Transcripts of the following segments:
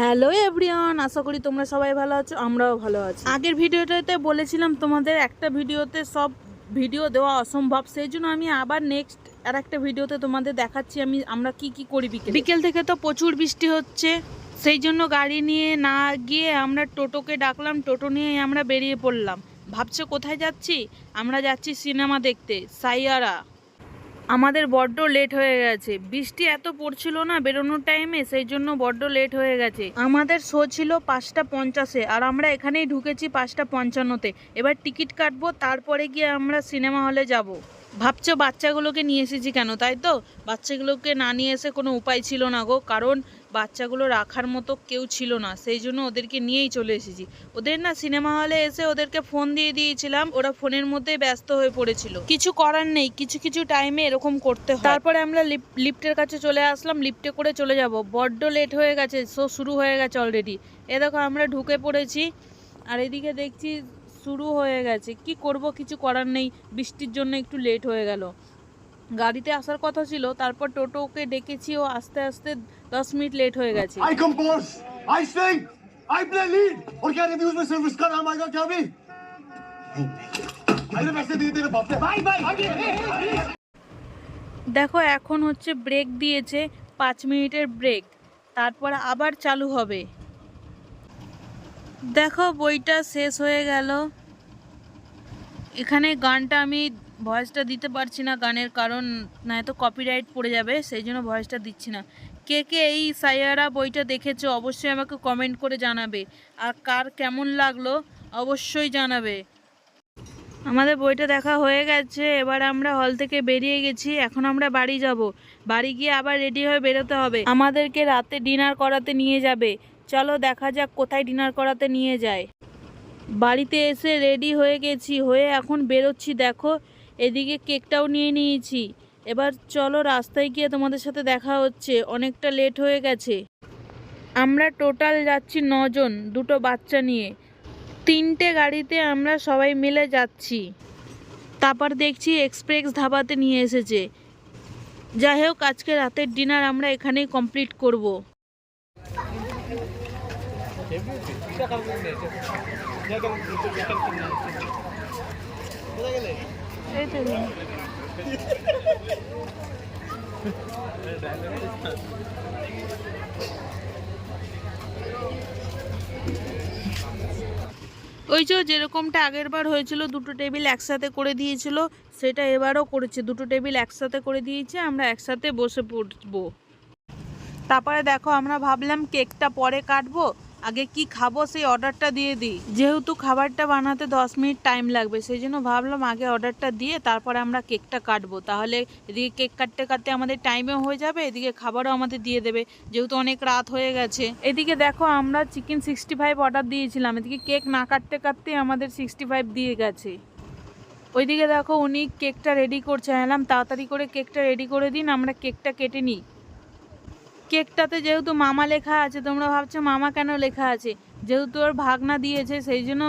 Hello everyone আশা করি তোমরা সবাই ভালো আছো, আমরাও ভালো আছি। আগের ভিডিওটাতে বলেছিলাম তোমাদের একটা ভিডিওতে সব ভিডিও দেওয়া অসম্ভব, সেই জন্য আমি আবার নেক্সট আর একটা ভিডিওতে তোমাদের দেখাচ্ছি আমি, আমরা কি কি করি বিকেল। বিকেল থেকে তো প্রচুর বৃষ্টি হচ্ছে, সেই জন্য গাড়ি নিয়ে না গিয়ে আমরা টোটোকে ডাকলাম, টোটো নিয়ে আমরা বেরিয়ে পড়লাম। ভাবছ কোথায় যাচ্ছি? আমরা যাচ্ছি সিনেমা দেখতে, সাইয়ারা। আমাদের বড্ড লেট হয়ে গেছে। বৃষ্টি এত পড়ছিল না বেরোনোর টাইমে সেই জন্য বড্ড লেট হয়ে গেছে। আমাদের শো ছিল পাঁচটা পঞ্চাশে আর আমরা এখানেই ঢুকেছি পাঁচটা পঞ্চান্নতে। এবার টিকিট কাটবো, তারপরে গিয়ে আমরা সিনেমা হলে যাব। ভাবছ বাচ্চাগুলোকে নিয়ে এসেছি কেন, তাই তো? বাচ্চাগুলোকে না নিয়ে এসে কোনো উপায় ছিল না গো। কারণ বাচ্চাগুলো রাখার মতো কেউ ছিল না। সেই জন্য ওদেরকে নিয়েই চলে এসেছি। ওদের না সিনেমা হলে এসে ওদেরকে ফোন দিয়ে দিয়েছিলাম। ওরা ফোনের মধ্যে ব্যস্ত হয়ে পড়েছিল। কিছু করার নেই। কিছু কিছু টাইমে এরকম করতে হয়। তারপরে আমরা লিফ- লিফটের কাছে চলে আসলাম। লিফটে করে চলে যাব। বড্ড লেট হয়ে গেছে। শো শুরু হয়ে গেছে অলরেডি এ দেখো, আমরা ঢুকে পড়েছি। আর এদিকে দেখছি, শুরু হয়ে গেছে। কি করব? কিছু করার নেই। বৃষ্টির জন্য একটু লেট হয়ে গেল। গাড়িতে আসার কথা ছিল তারপর টোটোকে ডেকেছি ও আস্তে আস্তে দশ মিনিট লেট হয়ে গেছে I compose, I sing, I play lead और क्या रिव्यूज में सिर्फ इसका नाम आएगा क्या भी अरे पैसे दिए तेरे बाप ने भाई भाई দেখো এখন হচ্ছে ব্রেক দিয়েছে পাঁচ মিনিটের ব্রেক তারপর আবার চালু হবে দেখো বইটা শেষ হয়ে গেল এখানে গানটা আমি ভয়েসটা দিতে পারছি না গানের কারণ না নয়তো কপিরাইট পড়ে যাবে, সেই জন্য ভয়েসটা দিচ্ছি না। কে কে এই সাইয়ারা বইটা দেখেছ অবশ্যই আমাকে কমেন্ট করে জানাবে। আর কার কেমন লাগল অবশ্যই জানাবে। আমাদের বইটা দেখা হয়ে গেছে, এবার আমরা হল থেকে বেরিয়ে গেছি, এখন আমরা বাড়ি যাব। বাড়ি গিয়ে আবার রেডি হয়ে বেরোতে হবে। আমাদেরকে রাতে ডিনার করাতে নিয়ে যাবে। চলো দেখা যাক কোথায় ডিনার করাতে নিয়ে যায়। বাড়িতে এসে রেডি হয়ে গেছি, হয়ে এখন বেরোচ্ছি, দেখো। এদিকে কেকটাও নিয়ে নিয়েছি। এবার চলো রাস্তায় গিয়ে তোমাদের সাথে দেখা হচ্ছে। অনেকটা লেট হয়ে গেছে। আমরা টোটাল যাচ্ছি নজন, দুটো বাচ্চা নিয়ে। তিনটে গাড়িতে আমরা সবাই মিলে যাচ্ছি। তারপর দেখছি এক্সপ্রেস ধাবাতে নিয়ে এসেছে। যাই হোক, আজকে রাতের ডিনার আমরা এখানেই কমপ্লিট করব। ওই যে যেরকমটা আগের বার হয়েছিল, দুটো টেবিল একসাথে করে দিয়েছিল, সেটা এবারও করেছে। দুটো টেবিল একসাথে করে দিয়েছে, আমরা একসাথে বসে পড়ব। তারপরে দেখো, আমরা ভাবলাম কেকটা পরে কাটবো। আগে কি খাব সেই অর্ডারটা দিয়ে দিই। যেহেতু খাবারটা বানাতে দশ মিনিট টাইম লাগবে, সেই জন্য ভাবলাম আগে অর্ডারটা দিয়ে তারপরে আমরা কেকটা কাটবো। তাহলে এদিকে কেক কাটতে কাটতে আমাদের টাইমেও হয়ে যাবে, এদিকে খাবারও আমাদের দিয়ে দেবে, যেহেতু অনেক রাত হয়ে গেছে। এদিকে দেখো আমরা চিকেন সিক্সটি ফাইভ অর্ডার দিয়েছিলাম, এদিকে কেক না কাটতে কাটতে আমাদের সিক্সটি ফাইভ দিয়ে গেছে। ওইদিকে দেখো উনি কেকটা রেডি করছে এলাম তাড়াতাড়ি করে কেকটা রেডি করে দিন, আমরা কেকটা কেটে নিই। কেকটাতে যেহেতু মামা লেখা আছে, তোমরা ভাবছ মামা কেন লেখা আছে? যেহেতু ওর ভাগনা দিয়েছে, সেই জন্য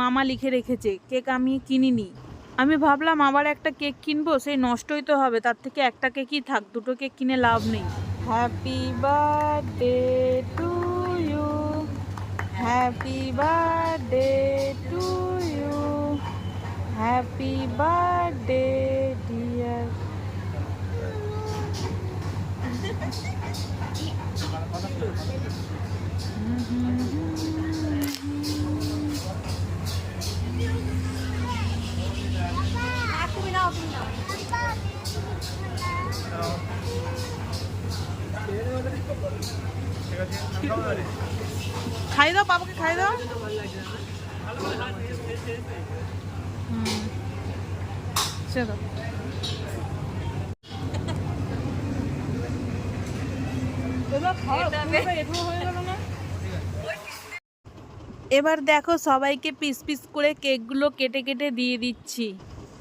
মামা লিখে রেখেছে, কেক আমি কিনিনি। আমি ভাবলাম আবার একটা কেক কিনবো, সেই নষ্টই তো হবে, তার থেকে একটা কেকই থাক, দুটো কেক কিনে লাভ নেই। Happy birthday to you happy birthday to you happy birthday খাই দাও বাবাকে খাই দাও হুম। চলো এবার দেখো সবাইকে পিস পিস করে কেকগুলো কেটে কেটে দিয়ে দিচ্ছি।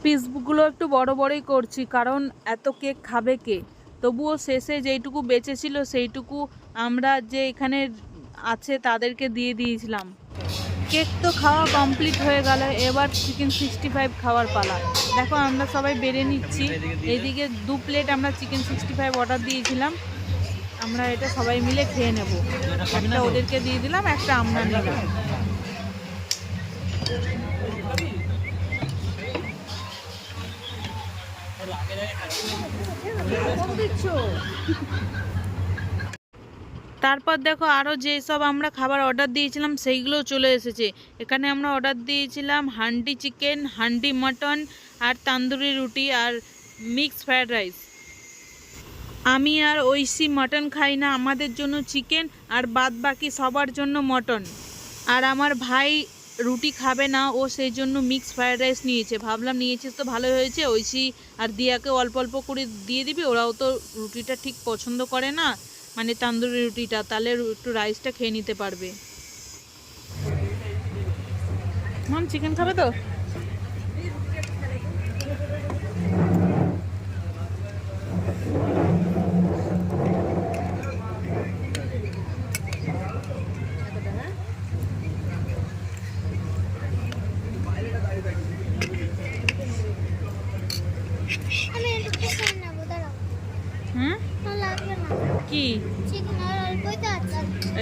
পিসগুলো একটু বড় বড়ই করছি কারণ এত কেক খাবে কে? তবুও শেষে যেইটুকু বেঁচেছিল সেইটুকু আমরা যে এখানে আছে তাদেরকে দিয়ে দিয়েছিলাম। কেক তো খাওয়া কমপ্লিট হয়ে গেল এবার চিকেন সিক্সটি ফাইভ খাওয়ার পালা। দেখো আমরা সবাই বেড়ে নিচ্ছি এদিকে দু প্লেট আমরা চিকেন সিক্সটি ফাইভ অর্ডার দিয়েছিলাম। আমরা এটা সবাই মিলে খেয়ে নেব। একটা ওদেরকে দিয়ে দিলাম, একটা আমরা নিলাম। তারপর দেখো আরও যেসব আমরা খাবার অর্ডার দিয়েছিলাম, সেইগুলোও চলে এসেছে। এখানে আমরা অর্ডার দিয়েছিলাম হান্ডি চিকেন, হান্ডি মটন আর তান্দুরি রুটি আর মিক্স ফ্রায়েড রাইস। আমি আর ঐশী মটন খাই না, আমাদের জন্য চিকেন আর বাদ বাকি সবার জন্য মটন। আর আমার ভাই রুটি খাবে না, ও সেই জন্য মিক্স ফ্রায়েড রাইস নিয়েছে। ভাবলাম নিয়েছিস তো ভালো হয়েছে, ঐশী আর দিয়াকে অল্প অল্প করে দিয়ে দিবি, ওরাও তো রুটিটা ঠিক পছন্দ করে না মানে তান্দুরি রুটিটা, তাহলে একটু রাইসটা খেয়ে নিতে পারবে। মাম চিকেন খাবে তো আমি একটু খেয়ে নেব দাঁড়াও হুম আর লাগবে না কি?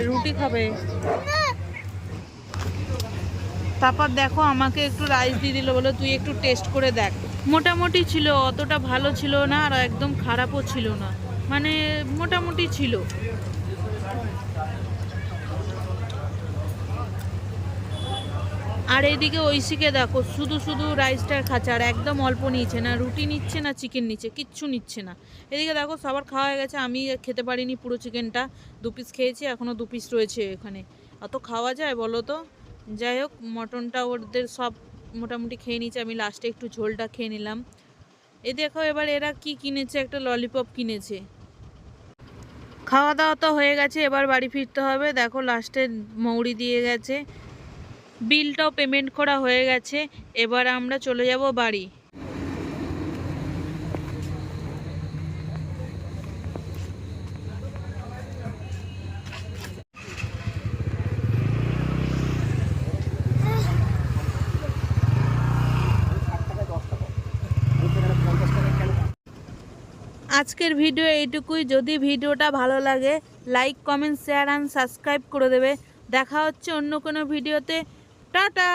রুটি খাবে। তারপর দেখো, আমাকে একটু রাইস দিয়ে দিল বলে তুই একটু টেস্ট করে দেখ। মোটামুটি ছিল, অতটা ভালো ছিল না আর একদম খারাপও ছিল না। মানে মোটামুটি ছিল। আর এইদিকে ঐশীকে দেখো, শুধু শুধু রাইসটার আর একদম অল্প নিচ্ছে না, রুটি নিচ্ছে না চিকেন নিচ্ছে, কিচ্ছু নিচ্ছে না। এদিকে দেখো, সবার খাওয়া হয়ে গেছে, আমি খেতে পারিনি পুরো চিকেনটা দু পিস খেয়েছি এখনও দু পিস রয়েছে এখানে। অত খাওয়া যায় বলো তো? যাই হোক, মটনটা ওদের সব মোটামুটি খেয়ে নিচ্ছে আমি লাস্টে একটু ঝোলটা খেয়ে নিলাম। এ দেখো, এবার এরা কি কিনেছে, একটা ললিপপ কিনেছে। খাওয়া দাওয়া তো হয়ে গেছে, এবার বাড়ি ফিরতে হবে। দেখো লাস্টে মৌরি দিয়ে গেছে। বিলটাও পেমেন্ট করা হয়ে গেছে, এবার আমরা চলে যাব বাড়ি। আজকের ভিডিও এইটুকুই। যদি ভিডিওটা ভালো লাগে, like, comment, share and subscribe করে দেবে। দেখা হচ্ছে অন্য কোনো ভিডিওতে। টাটা